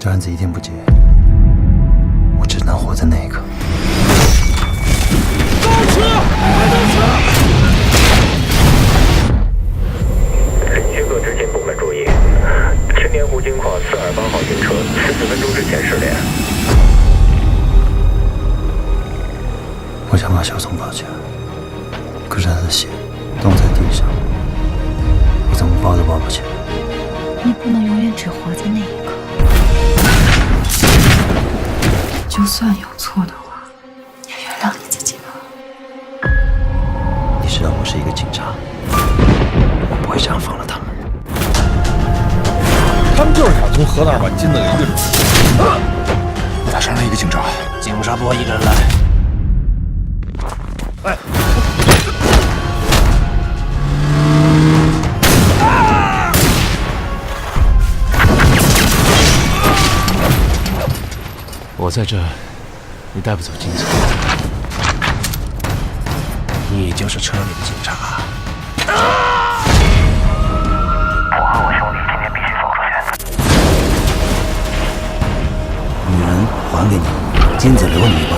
这案子一天不结，我只能活在那一刻。请局各执勤部门注意，青年湖金矿四二八号军车四十分钟之前失联。我想把小宋抱起来，可是他的血冻在地上，我怎么抱都抱不起来。你不能永远只活在那就算有错的话，也原谅你自己吧。你知道我是一个警察，我不会这样放了他们。他们就是想从河那儿把金子给运出来。打伤了一个警察，警察不会一个人来。我在这儿，你带不走金子。你就是车里的警察。我和我兄弟今天必须走出去。女人还给你，金子留你吧。